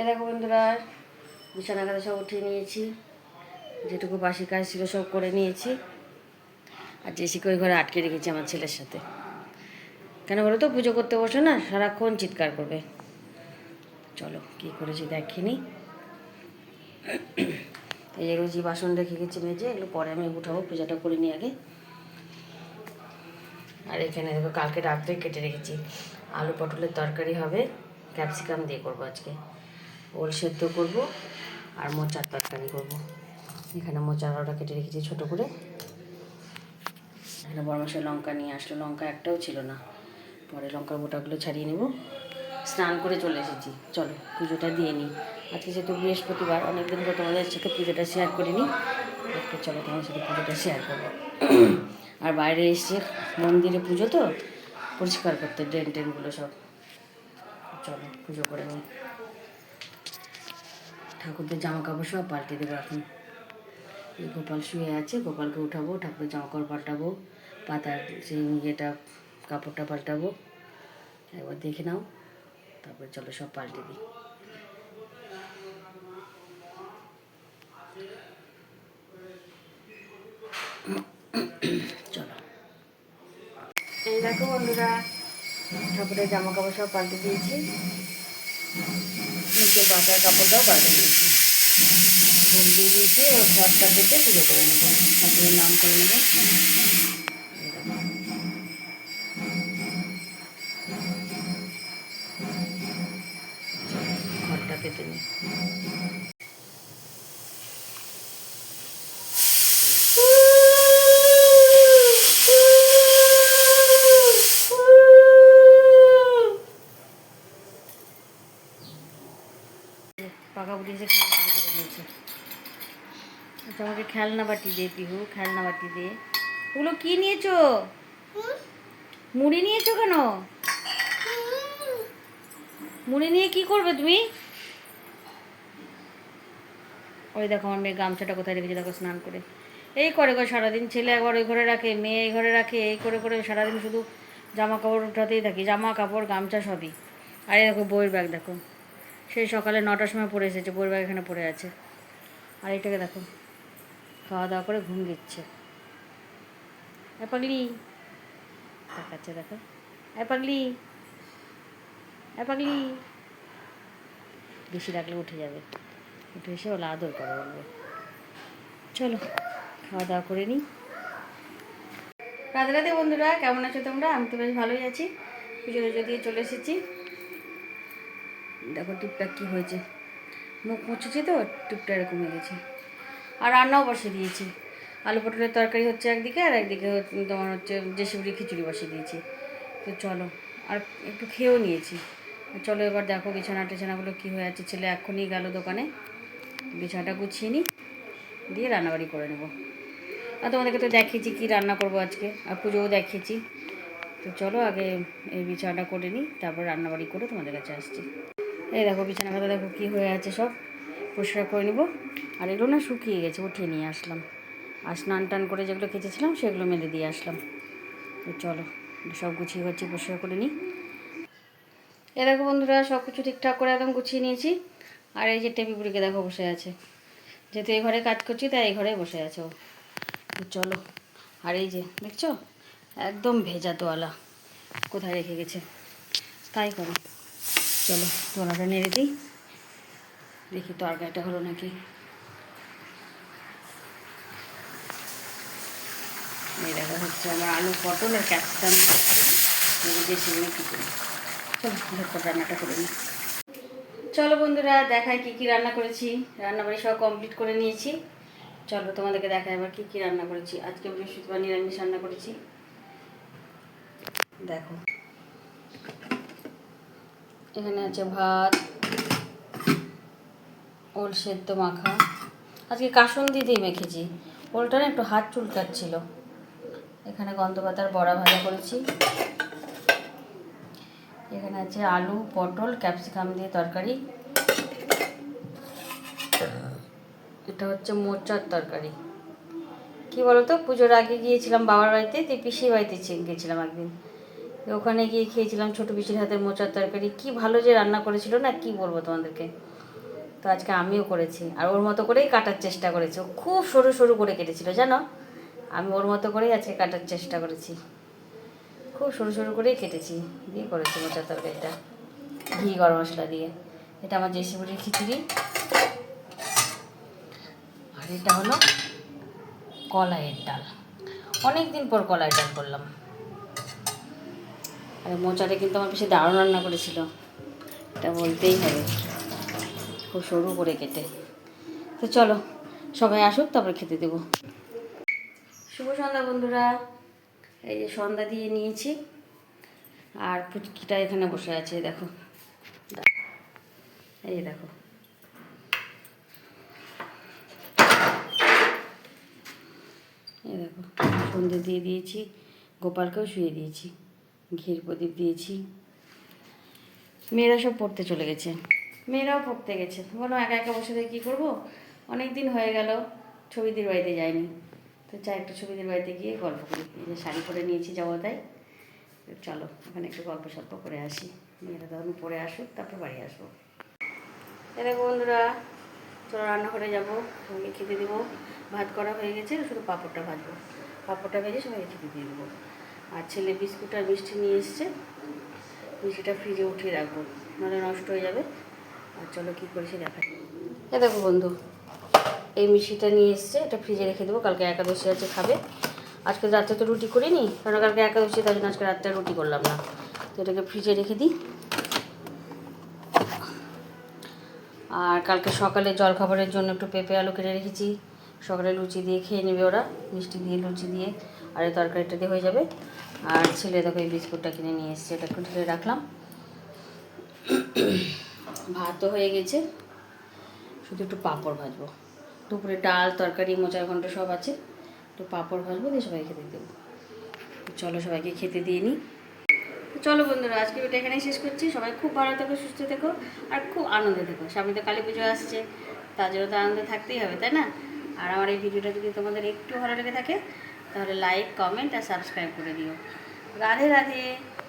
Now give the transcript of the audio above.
এ দেখো বন্ধুরা, বিছানা কাটা সব উঠিয়ে নিয়েছি। যেটুকু বাসি কাজ ছিল সব করে নিয়েছি। আর জেসিকে ওই ঘরে আটকে রেখেছি আমার ছেলের সাথে। কেন বলো তো, পুজো করতে বসো না, সারাক্ষণ চিৎকার করবে। চলো, কি করেছি দেখিনি। এই যে বাসন রেখে গেছি মেজে, এগুলো পরে আমি উঠাবো, পূজাটা করে নিই আগে। আর এখানে দেখো, কালকে রাত্রে কেটে রেখেছি। আলু পটলের তরকারি হবে, ক্যাপসিকাম দিয়ে করব আজকে। ওল সেদ্ধ করব আর মোচার তরকারি করব। এখানে মোচার আলুটা কেটে রেখেছি ছোট করে। এখানে বড় মশলা লঙ্কা নিয়ে আসলো। লঙ্কা একটাও ছিল না। পরে লঙ্কার গোটাগুলো ছাড়িয়ে নেব। স্নান করে চলে এসেছি। চলো, পুজোটা দিয়ে নিই। আজকে যেহেতু বৃহস্পতিবার, অনেকদিন পর তোমাদের সাথে পুজোটা শেয়ার করিনি। আজকে চলো তোমার সাথে পুজোটা শেয়ার করব। আর বাইরে এসছে মন্দিরে পুজো তো? পরিষ্কার করতে ড্রেন টেনগুলো সব। চলো, পুজো করে নিই। ঠাকুরদের জামা কাপড় সব পাল্টে দেবো এখন। এই গোপাল শুয়ে আছে, গোপালকে উঠাবো, ঠাকুরের জামা কাপড় পাল্টাবো, পাতার সেই ইয়েটা, কাপড়টা পাল্টাবো। একবার দেখে নাও, তারপরে চলো সব পাল্টে দিই। চলো। এই দেখো বন্ধুরা, ঠাকুরের জামা কাপড় সব পাল্টে দিয়েছি। নিচে বাটার কাপড়টাও পাল্টে দিয়েছি ভোগ দিয়ে দিয়েছি ও ঘরটা কেটে পুজো করে নেব ঠাকুরের নাম করে নেব। পাকা উঠিয়েছে খেলা শুরু করে দিয়েছে। আচ্ছা আমাকে খেলনা বাটি দে, পিহু, খেলনা বাটি দে। ওগুলো কি নিয়েছো? মুড়ি নিয়েছো কেন? মুড়ি নিয়ে কি করবে তুমি? ওই দেখো, আমার মেয়ে গামছাটা কোথায় রেখেছে? দেখো, স্নান করে। এই করে গো সারাদিন ছেলে একবার ওই ঘরে রাখে, মেয়ে এই ঘরে রাখে, এই করে করে সারাদিন শুধু জামা কাপড় উঠাতেই থাকি জামা কাপড় গামছা সবই। আর দেখো, বইয়ের ব্যাগ দেখো। সেই সকালে নটার সময় পড়ে এসেছে বইয়ের এখানে পড়ে আছে। আর এটাকে দেখো খাওয়া দাওয়া করে ঘুম দিচ্ছে। এ পাগলি, দেখাচ্ছে, দেখো। এ পাগলি এ পাগলি। বেশি রাখলে উঠে যাবে। উঠে এসে ওলা আদর করে বলবে। চলো খাওয়া দাওয়া করে নিই। রাধে রাতে বন্ধুরা, কেমন আছো তোমরা? আমি তো বেশ ভালোই আছি। পুজো টুজো দিয়ে চলে এসেছি। দেখো টিপটা কী হয়েছে। মুখ মুছেছি তো টিপটা এরকম হয়ে গেছে। আর রান্নাও বসিয়ে দিয়েছি। আলু পটলের তরকারি হচ্ছে একদিকে, আর একদিকে তোমার হচ্ছে জেসিবুড়ি খিচুড়ি বসিয়ে দিয়েছি। তো চলো, আর একটু খেয়েও নিয়েছি। চলো এবার দেখো বিছানা টিছানাগুলো কী হয়ে আছে। ছেলে এক্ষুনি গেল দোকানে। বিছানাটা গুছিয়ে নিই দিয়ে রান্নাবাড়ি করে নেব। আর তোমাদেরকে তো দেখিয়েছি কী রান্না করব আজকে, আর পুজোও দেখিয়েছি। তো চলো আগে এই বিছানাটা করে নিই তারপর রান্নাবাড়ি করে তোমাদের কাছে আসছি। এই দেখো, বিছানা খাতা দেখো কী হয়ে আছে সব। পরিষ্কার করে নেব। আর এগুলো না শুকিয়ে গেছে, উঠিয়ে নিয়ে আসলাম। আর স্নান টান করে যেগুলো খেঁচেছিলাম, সেগুলো মেলে দিয়ে আসলাম। তো চলো, সব গুছিয়ে গুছিয়ে পরিষ্কার করে নিই। এ দেখো বন্ধুরা, সব কিছু ঠিকঠাক করে একদম গুছিয়ে নিয়েছি। আর এই যে টেপি বুড়িকে দেখো বসে আছে। যেহেতু এই ঘরে কাজ করছি, তাই এই ঘরে বসে আছে ও। চলো, আর এই যে, দেখছ? একদম ভেজা তোয়ালা। কোথায় রেখে গেছে? তাই করো। চলো তোলাটা নেড়ে দিই। দেখি তরকারিটা হলো নাকি। দেখা হচ্ছে আমার আলু, পটল আর ক্যাপসিকাম দিয়ে সেগুলো কী করি? চলো, ঝটপট রান্নাটা করে নিই। চলো বন্ধুরা দেখায় কী কী রান্না করেছি। রান্নাবাড়ি সব কমপ্লিট করে নিয়েছি। চলো তোমাদেরকে দেখাই এবার কী কী রান্না করেছি। আজকে বৃহস্পতিবার নিরামিষ রান্না করেছি। দেখো। এখানে আছে ভাত, ওল সেদ্ধ মাখা। আজকে কাসন দিতেই মেখেছি। ওলটা না একটু হাত চুলকাচ্ছিল। এখানে গন্ধপাতার বড়া ভাজা করেছি। এখানে আছে আলু, পটল, ক্যাপসিকাম দিয়ে তরকারি। এটা হচ্ছে মোচার তরকারি। কি বলতো? পুজোর আগে গিয়েছিলাম বাবার বাড়িতে, তো পিসির বাড়িতে গেছিলাম একদিন। ওখানে গিয়ে খেয়েছিলাম ছোটো পিসির হাতের মোচার তরকারি। কি ভালো যে রান্না করেছিল না, কি বলব তোমাদেরকে? তো আজকে আমিও করেছি, আর ওর মতো করেই কাটার চেষ্টা করেছি। খুব সরু সরু করে কেটেছিল, জানো? আমি ওর মতো করেই আজকে কাটার চেষ্টা করেছি। খুব সরু সরু করেই কেটেছি, দিয়ে করেছি মোচার তরকারিটা। ঘি, গরম মশলা দিয়ে। এটা আমার জেসিমুড়ির খিচুড়ি। আর এটা হলো কলাইয়ের ডাল। অনেক দিন পর কলাইয়ের ডাল করলাম। আর মোচাটা কিন্তু আমার বেশি দারুণ রান্না করেছিল। এটা বলতেই হবে। খুব সরু করে কেটে। তো চলো, সবাই আসুক, তারপরে খেতে দেবো। শুভ সন্ধ্যা বন্ধুরা। এই যে সন্ধ্যা দিয়ে নিয়েছি। আর পুচকিটা এখানে বসে আছে, দেখো। এই দেখো। এই দেখো সন্ধে দিয়ে দিয়েছি। গোপালকেও শুয়ে দিয়েছি। ঘির প্রদীপ দিয়েছি। মেয়েরা সব পড়তে চলে গেছে। মেয়েরাও পড়তে গেছে। বলো, একা একা বসে থেকে কী করব? অনেক দিন হয়ে গেল ছবিদের বাড়িতে যাইনি। তো চাই একটু ছবিদের বাড়িতে গিয়ে গল্প করি। এই যে শাড়ি পরে নিয়েছি জগতায় তাই চলো ওখানে একটু গল্প সল্প করে আসি। মেয়েরা তখন পরে আসুক, তারপর বাড়ি আসব। দেখো বন্ধুরা, চলো রান্নাঘরে যাব সবাইকে খেতে দেবো। ভাত করা হয়ে গেছে, শুধু পাঁপড়টা ভাজবো। পাঁপড়টা ভেজে সবাইকে খেতে দিয়ে দেবো। আর ছেলে বিস্কুট আর মিষ্টি নিয়ে এসছে। মিষ্টিটা ফ্রিজে উঠিয়ে রাখব, নাহলে নষ্ট হয়ে যাবে। আর চলো কী করেছি দেখাই। এ দেখো বন্ধু, এই মিষ্টিটা নিয়ে এসছে, এটা ফ্রিজে রেখে দেবো, কালকে একাদশী আছে, খাবে। আজকে রাত্রে তো রুটি করিনি কারণ কালকে একাদশী, তাই জন্য আজকে রাত্রে রুটি করলাম না। তো এটাকে ফ্রিজে রেখে দিই। আর কালকে সকালে জলখাবারের জন্য একটু পেঁপে আলু কেটে রেখেছি। সকালে লুচি দিয়ে খেয়ে নেবে ওরা, মিষ্টি দিয়ে লুচি দিয়ে। আর এই তরকারিটা দিয়ে হয়ে যাবে। আর ছেলে দেখো এই বিস্কুটটা কিনে নিয়ে এসছে, এটা একটু ঢেলে রাখলাম। ভাতও হয়ে গেছে। শুধু একটু পাঁপড় ভাজবো। দুপুরে ডাল, তরকারি, মোচার ঘন্ট সব আছে। একটু পাঁপড় ভাজবো, দিয়ে সবাই খেতে দেবো। চলো সবাইকে খেতে দিয়ে নিই চলো বন্ধুরা আজকে ভিডিও এখানেই শেষ করছি। সবাই খুব ভালো থেকো, সুস্থ থেকো, আর খুব আনন্দে থেকো। সামনে তো কালী পুজো আসছে, তার জন্য তো আনন্দে থাকতেই হবে, তাই না? আর আমার এই ভিডিওটা যদি তোমাদের একটু ভালো লেগে থাকে তাহলে লাইক কমেন্ট আর সাবস্ক্রাইব করে দিও রাধে রাধে